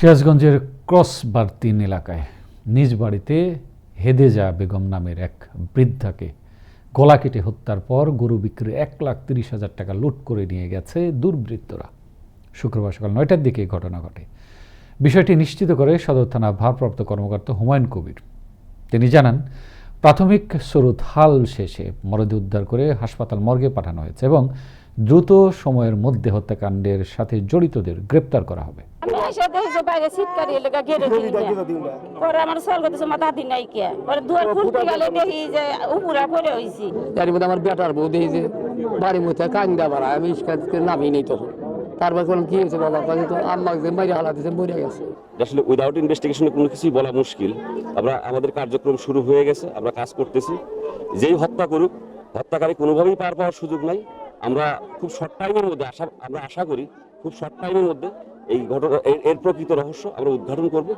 সিরাজগঞ্জের ক্রসবার তিন এলাকায় নিজ বাড়িতে হেদেজা বেগম নামের এক বৃদ্ধাকে গলা কেটে হত্যার পর গরু বিক্রি এক লাখ তিরিশ হাজার টাকা লুট করে নিয়ে গেছে দুর্বৃত্তরা। শুক্রবার সকাল নয়টার দিকে ঘটনা ঘটে। বিষয়টি নিশ্চিত করে সদর থানা ভারপ্রাপ্ত কর্মকর্তা হুমায়ুন কবির। তিনি জানান, প্রাথমিক স্রোত হাল শেষে মরদেহ উদ্ধার করে হাসপাতাল মর্গে পাঠানো হয়েছে এবং দ্রুত সময়ের মধ্যে হত্যাকাণ্ডের সাথে জড়িতদের গ্রেপ্তার করা হবে। আমি এসে দেখি বাইরে শীতকারি এলাকা ঘেরে পরে আমার সল করতেছে মাথা দিন নাই কে? পরে দুয়ার খুলতে গেলে দেখি যে উপরা পরে হইছি। এর মধ্যে আমার বেটার বউ দেখি যে বাড়ির মধ্যে কান্দা বাড়া আমি ইস্কাত নামি নেই তখন। তারপর বললাম কি হয়েছে বাবা? কাজে তো আম্মা যে মাইরে হালা দিয়েছে মরে গেছে। আসলে উইদাউট ইনভেস্টিগেশনে কোনো কিছুই বলা মুশকিল। আমরা আমাদের কার্যক্রম শুরু হয়ে গেছে আমরা কাজ করতেছি। যেই হত্যা করুক হত্যাকারী কোনোভাবেই পার পাওয়ার সুযোগ নাই। আমরা খুব শর্ট টাইমের মধ্যে আশা, আমরা আশা করি খুব শর্ট টাইমের মধ্যে এই ঘটনা এর- প্রকৃত রহস্য আমরা উদ্ঘাটন করব।